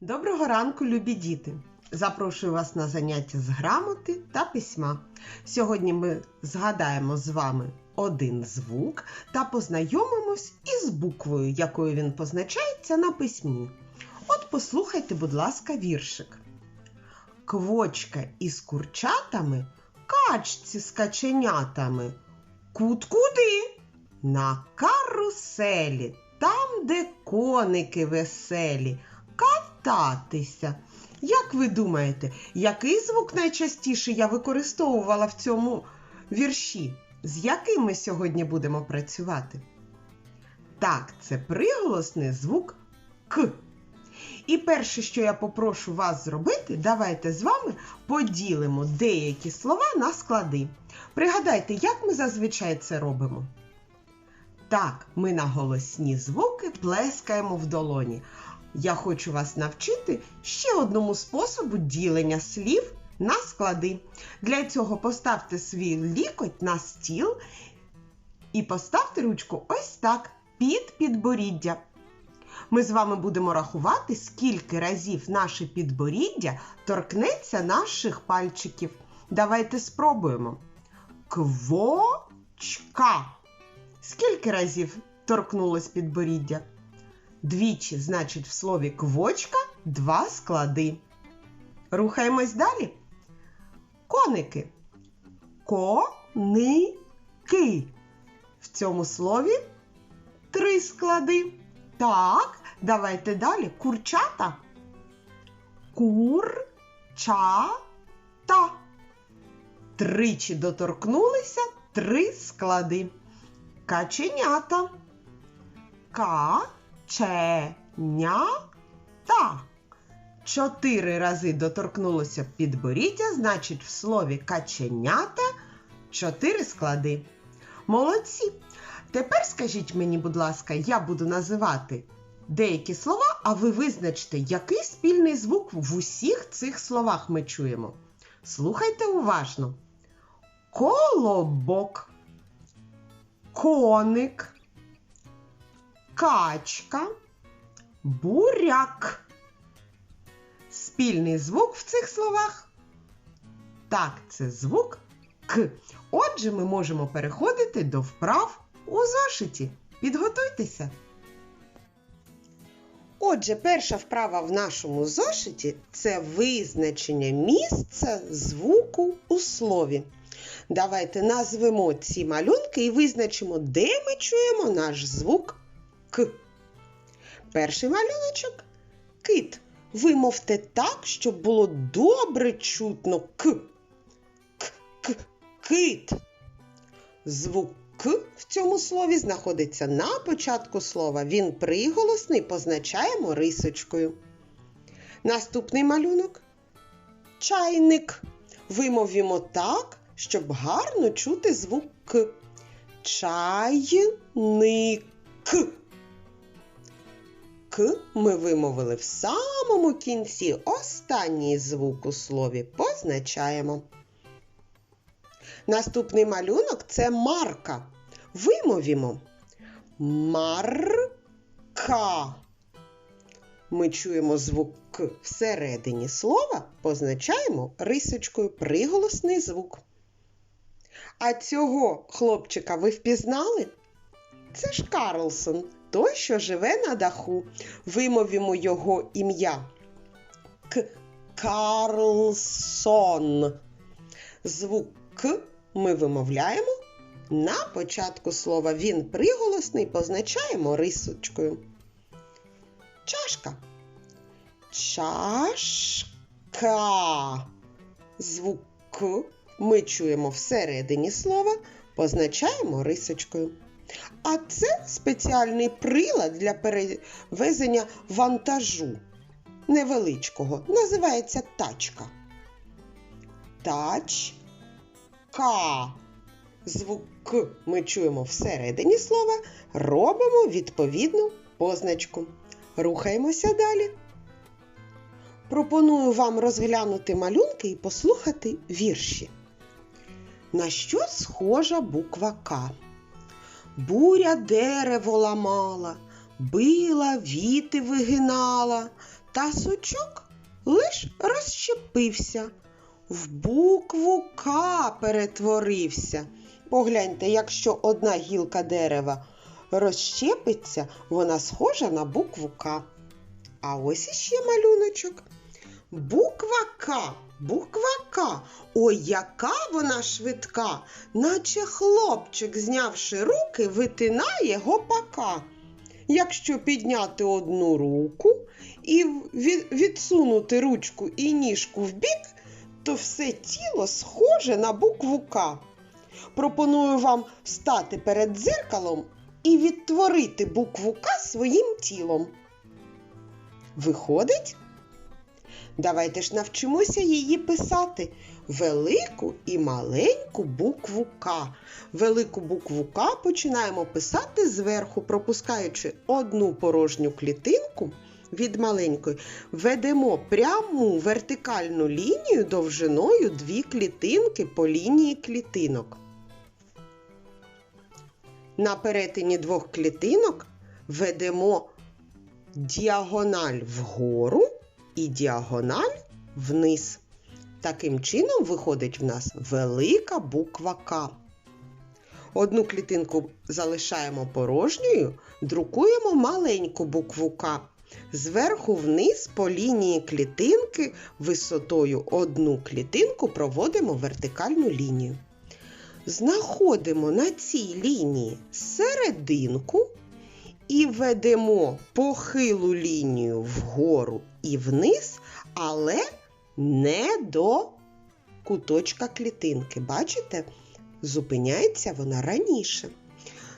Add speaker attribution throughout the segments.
Speaker 1: Доброго ранку, любі діти! Запрошую вас на заняття з грамоти та письма. Сьогодні ми згадаємо з вами один звук та познайомимось із буквою, якою він позначається на письмі. От послухайте, будь ласка, віршик. Квочка із курчатами, качці з каченятами. Кут куди? На каруселі, там, де коники веселі кататися. Як ви думаєте, який звук найчастіше я використовувала в цьому вірші? З яким ми сьогодні будемо працювати? Так, це приголосний звук К. І перше, що я попрошу вас зробити, давайте з вами поділимо деякі слова на склади. Пригадайте, як ми зазвичай це робимо? Так, ми на голосні звуки плескаємо в долоні. Я хочу вас навчити ще одному способу ділення слів на склади. Для цього поставте свій лікоть на стіл і поставте ручку ось так під підборіддя. Ми з вами будемо рахувати, скільки разів наше підборіддя торкнеться наших пальчиків. Давайте спробуємо. Квочка. Скільки разів торкнулось підборіддя? Двічі, значить, в слові квочка два склади. Рухаємось далі. Коники. Коники. В цьому слові три склади. Так, давайте далі. Курчата. Курчата. Тричі доторкнулися три склади. Каченята. Ка. Ченята. Чотири рази доторкнулося підборіддя, значить, в слові каченята чотири склади. Молодці! Тепер скажіть мені, будь ласка, я буду називати деякі слова, а ви визначте, який спільний звук в усіх цих словах ми чуємо. Слухайте уважно. Колобок, коник качка, буряк. Спільний звук в цих словах. Так, це звук К. Отже, ми можемо переходити до вправ у зошиті. Підготуйтеся. Отже, перша вправа в нашому зошиті це визначення місця звуку у слові. Давайте назвемо ці малюнки і визначимо, де ми чуємо наш звук К. Перший малюночок кит. Вимовте так, щоб було добре чутно К. К, К, кит. Звук К в цьому слові знаходиться на початку слова. Він приголосний позначаємо рисочкою. Наступний малюнок чайник. Вимовімо так, щоб гарно чути звук К. Чайник. Ми вимовили в самому кінці останній звук у слові позначаємо. Наступний малюнок це марка. Вимовімо марка. Ми чуємо звук К всередині слова, позначаємо рисочкою приголосний звук. А цього хлопчика ви впізнали? Це ж Карлсон той, що живе на даху. Вимовімо його ім'я. К. Карлсон. Звук К ми вимовляємо. На початку слова він приголосний позначаємо рисочкою. Чашка. Чашка. Звук К ми чуємо всередині слова, позначаємо рисочкою. А це спеціальний прилад для перевезення вантажу невеличкого. Називається тачка. Тачка. Звук К ми чуємо всередині слова, робимо відповідну позначку. Рухаємося далі. Пропоную вам розглянути малюнки і послухати вірші. На що схожа буква К? Буря дерево ламала, била, віти вигинала, Та сучок лиш розщепився, в букву К перетворився. Погляньте, якщо одна гілка дерева розщепиться, вона схожа на букву К. А ось іще малюночок. Буква К, буква К. Ой, яка вона швидка, наче хлопчик, знявши руки, витинає гопака. Якщо підняти одну руку і відсунути ручку і ніжку вбік, то все тіло схоже на букву К. Пропоную вам стати перед дзеркалом і відтворити букву К своїм тілом. Виходить? Давайте ж навчимося її писати. Велику і маленьку букву К. Велику букву К починаємо писати зверху, пропускаючи одну порожню клітинку від маленької, ведемо пряму вертикальну лінію довжиною дві клітинки по лінії клітинок. На перетині двох клітинок ведемо діагональ вгору і діагональ вниз. Таким чином виходить в нас велика буква К. Одну клітинку залишаємо порожньою, друкуємо маленьку букву К. Зверху вниз по лінії клітинки висотою одну клітинку проводимо вертикальну лінію. Знаходимо на цій лінії серединку і ведемо похилу лінію вгору і вниз, але не до куточка клітинки. Бачите? Зупиняється вона раніше.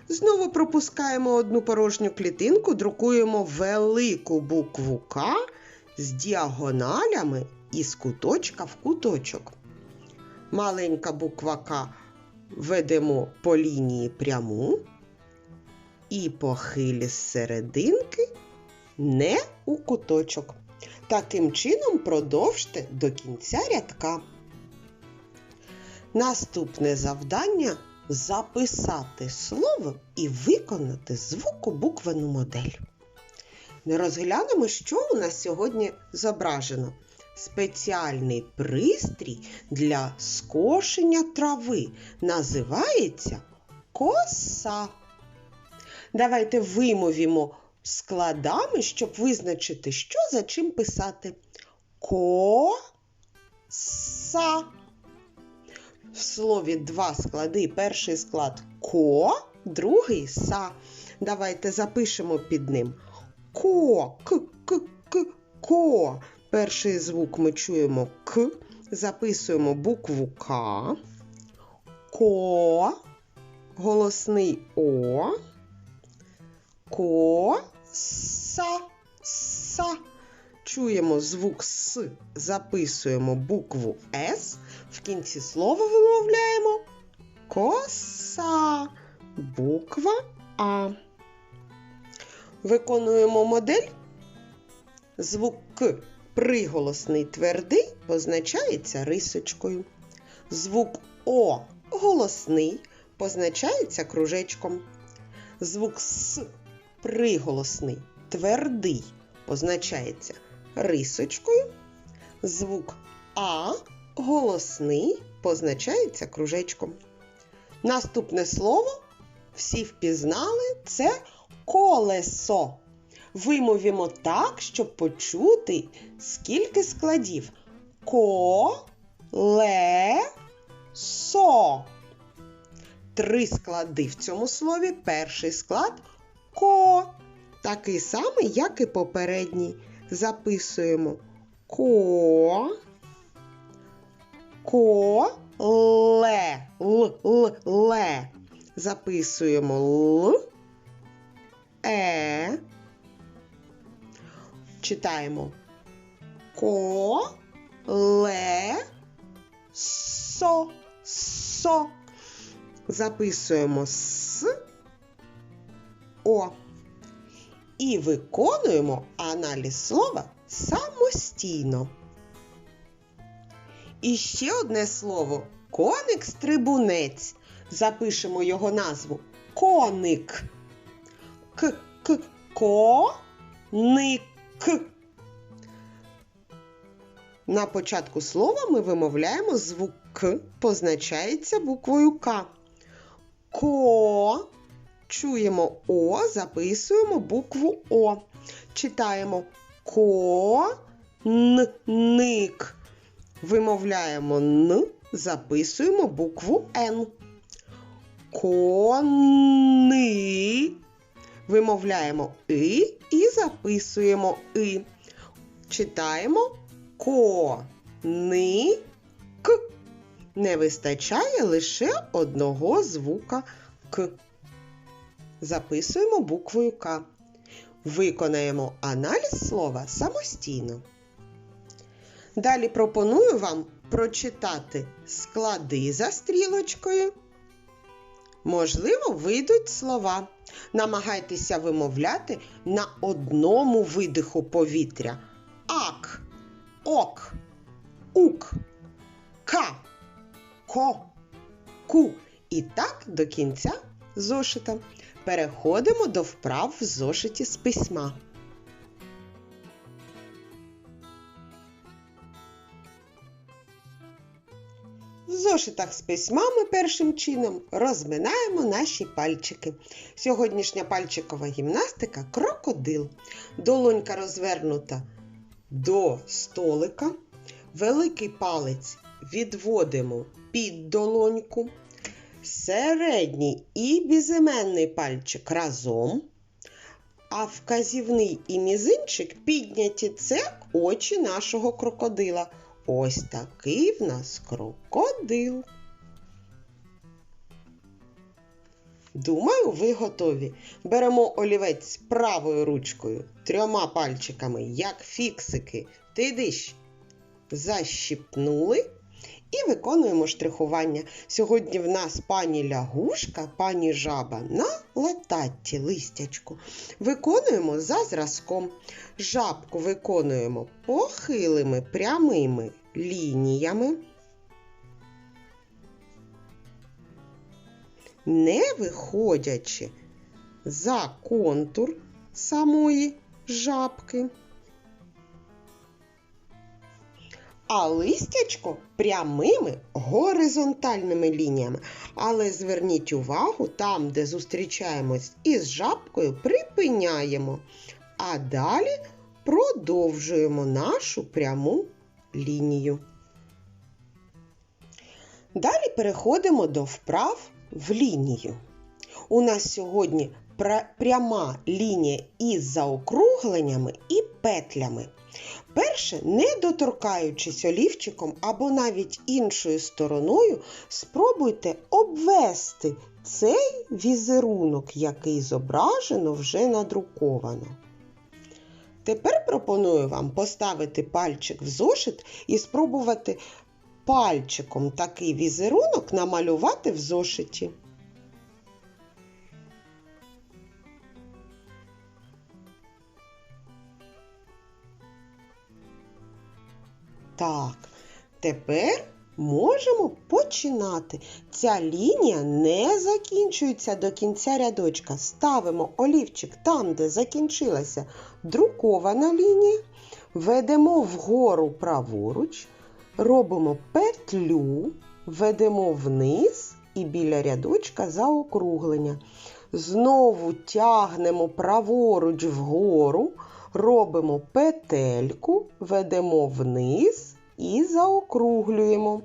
Speaker 1: Знову пропускаємо одну порожню клітинку, друкуємо велику букву К з діагоналями і з куточка в куточок. Маленька буква К ведемо по лінії пряму і похилі з серединки не у куточок. Таким чином продовжте до кінця рядка. Наступне завдання записати слово і виконати звукобуквену модель. Не розглянемо, що у нас сьогодні зображено. Спеціальний пристрій для скошення трави називається коса. Давайте вимовімо складами, щоб визначити, що за чим писати. Коса. В слові два склади. Перший склад ко, другий са. Давайте запишемо під ним ко, к, к, к, ко. Перший звук ми чуємо К, записуємо букву К, ко, голосний О, ко, са, са. Чуємо звук С, записуємо букву С, в кінці слова вимовляємо коса, буква А. Виконуємо модель. Звук К приголосний твердий позначається рисочкою. Звук О голосний позначається кружечком. Звук С приголосний твердий позначається рисочкою. Звук А голосний позначається кружечком. Наступне слово всі впізнали це колесо. Вимовімо так, щоб почути, скільки складів. Ко-ле-со. Три склади в цьому слові. Перший склад ко. Такий самий, як і попередній. Записуємо ко. Ко. Ле. Л, л, ле. Записуємо Л. Е. Читаємо ко, ле, со, со. Записуємо с, о. І виконуємо аналіз слова самостійно. І ще одне слово коник-стрибунець. Запишемо його назву коник. К, к, ко, ник. На початку слова ми вимовляємо звук К, позначається буквою К. Ко. Чуємо О, записуємо букву О. Читаємо ко н ник. Вимовляємо Н, записуємо букву Н. Кони. Вимовляємо И і записуємо И. Читаємо ко ни к. Не вистачає лише одного звука К. Записуємо буквою К. Виконаємо аналіз слова самостійно. Далі пропоную вам прочитати склади за стрілочкою. Можливо, вийдуть слова. Намагайтеся вимовляти на одному видиху повітря. Ак, ок, ук, ка, ко, ку. І так до кінця зошита. Переходимо до вправ в зошиті з письма. В зошитах з письмами першим чином розминаємо наші пальчики. Сьогоднішня пальчикова гімнастика крокодил. Долонька розвернута до столика. Великий палець відводимо під долоньку. Середній і безіменний пальчик разом. А вказівний і мізинчик підняті це очі нашого крокодила. Ось такий в нас крокодил. Думаю, ви готові. Беремо олівець правою ручкою, трьома пальчиками, як фіксики, тидиш, защіпнули і виконуємо штрихування. Сьогодні в нас пані лягушка, пані жаба на лататті листячку. Виконуємо за зразком. Жабку виконуємо похилими прямими лініями. Не виходячи за контур самої жабки. А листячко прямими горизонтальними лініями. Але зверніть увагу, там, де зустрічаємось із жабкою, припиняємо. А далі продовжуємо нашу пряму лінію. Далі переходимо до вправ в лінію. У нас сьогодні пряма лінія із заокругленнями і петлями. Перше, не доторкаючись олівчиком або навіть іншою стороною, спробуйте обвести цей візерунок, який зображено вже надруковано. Тепер пропоную вам поставити пальчик в зошит і спробувати пальчиком такий візерунок намалювати в зошиті. Так, тепер можемо починати. Ця лінія не закінчується до кінця рядочка. Ставимо олівчик там, де закінчилася друкована лінія, ведемо вгору праворуч, робимо петлю, ведемо вниз і біля рядочка заокруглення. Знову тягнемо праворуч вгору робимо петельку, ведемо вниз і заокруглюємо.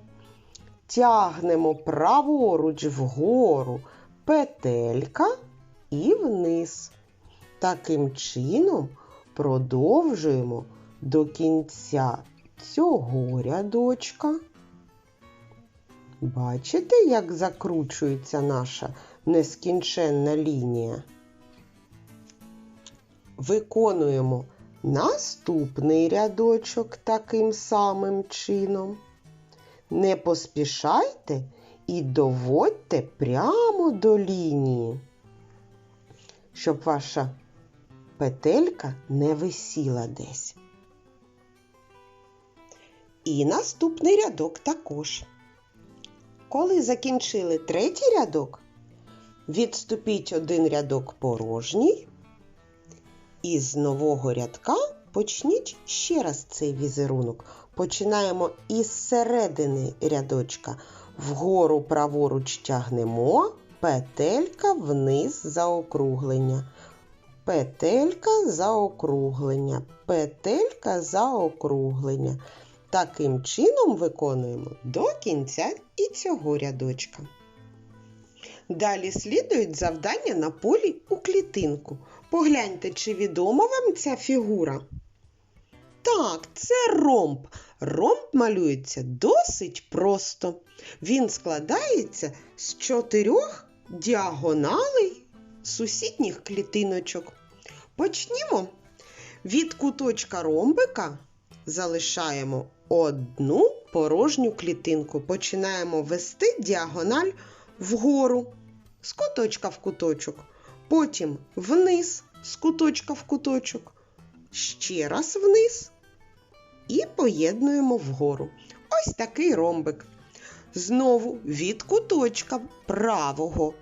Speaker 1: Тягнемо праворуч вгору петелька і вниз. Таким чином продовжуємо до кінця цього рядочка. Бачите, як закручується наша нескінченна лінія? Виконуємо наступний рядочок таким самим чином. Не поспішайте і доводьте прямо до лінії, щоб ваша петелька не висіла десь. І наступний рядок також. Коли закінчили третій рядок, відступіть один рядок порожній і з нового рядка почніть ще раз цей візерунок. Починаємо із середини рядочка. Вгору праворуч тягнемо, петелька вниз заокруглення. Петелька заокруглення, петелька заокруглення. Таким чином виконуємо до кінця і цього рядочка. Далі слідують завдання на полі у клітинку. Погляньте, чи відома вам ця фігура? Так, це ромб. Ромб малюється досить просто. Він складається з чотирьох діагоналей сусідніх клітиночок. Почнімо. Від куточка ромбика залишаємо одну порожню клітинку. Починаємо вести діагональ вгору з куточка в куточок. Потім вниз з куточка в куточок. Ще раз вниз і поєднуємо вгору. Ось такий ромбик. Знову від куточка правого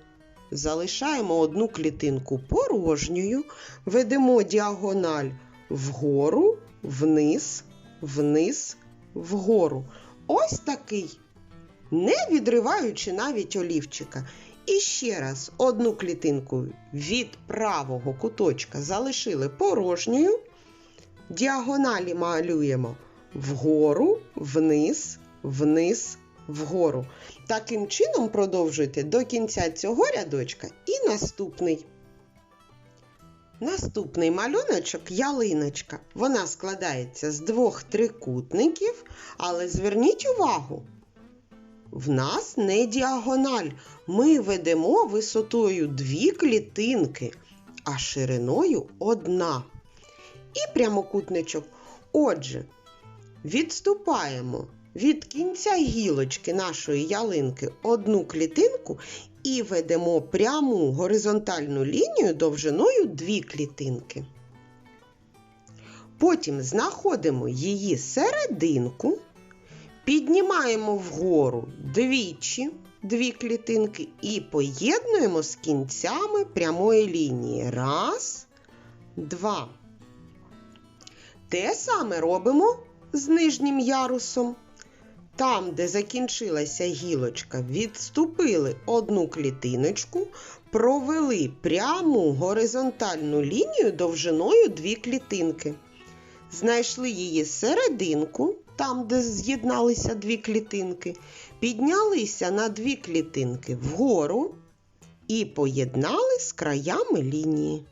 Speaker 1: залишаємо одну клітинку порожньою, ведемо діагональ вгору, вниз, вниз, вгору. Ось такий, не відриваючи навіть олівчика. І ще раз одну клітинку від правого куточка залишили порожньою. Діагоналі малюємо вгору, вниз, вниз, вгору. Таким чином продовжуйте до кінця цього рядочка і наступний. Наступний малюночок ялиночка. Вона складається з двох трикутників, але зверніть увагу, в нас не діагональ. Ми ведемо висотою дві клітинки, а шириною одна. І прямокутничок. Отже, відступаємо від кінця гілочки нашої ялинки одну клітинку і ведемо пряму горизонтальну лінію довжиною дві клітинки. Потім знаходимо її серединку, піднімаємо вгору двічі дві клітинки і поєднуємо з кінцями прямої лінії. Раз, два. Те саме робимо з нижнім ярусом. Там, де закінчилася гілочка, відступили одну клітиночку, провели пряму горизонтальну лінію довжиною дві клітинки. Знайшли її серединку, там, де з'єдналися дві клітинки, піднялися на дві клітинки вгору і поєднали з краями лінії.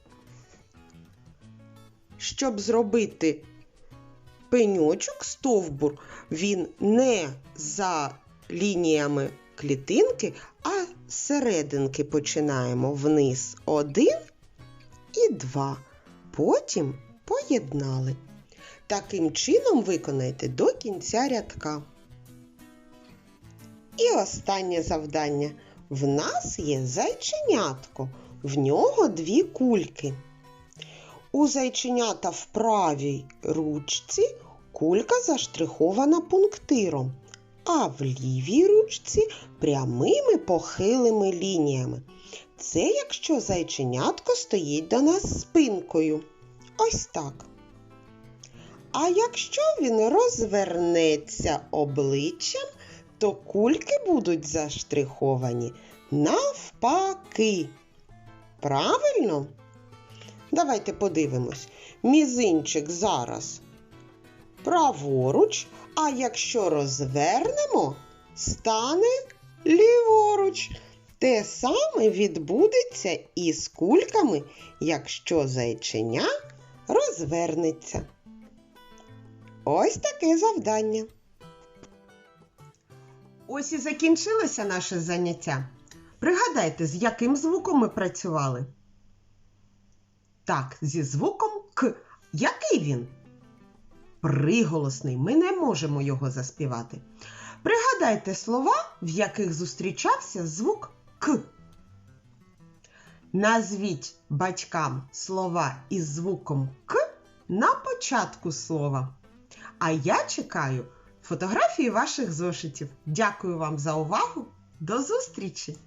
Speaker 1: Щоб зробити пеньочок, стовбур, він не за лініями клітинки, а з серединки починаємо вниз один і два. Потім поєднали. Таким чином виконайте до кінця рядка. І останнє завдання. В нас є зайченятко, в нього дві кульки. У зайченята в правій ручці кулька заштрихована пунктиром, а в лівій ручці прямими похилими лініями. Це якщо зайченятко стоїть до нас спинкою. Ось так. А якщо він розвернеться обличчям, то кульки будуть заштриховані навпаки. Правильно? Давайте подивимось. Мізинчик зараз праворуч, а якщо розвернемо, стане ліворуч. Те саме відбудеться і з кульками, якщо зайченя розвернеться. Ось таке завдання. Ось і закінчилося наше заняття. Пригадайте, з яким звуком ми працювали? Так, зі звуком К. Який він? Приголосний. Ми не можемо його заспівати. Пригадайте слова, в яких зустрічався звук К. Назвіть батькам слова із звуком К на початку слова. А я чекаю фотографії ваших зошитів. Дякую вам за увагу. До зустрічі!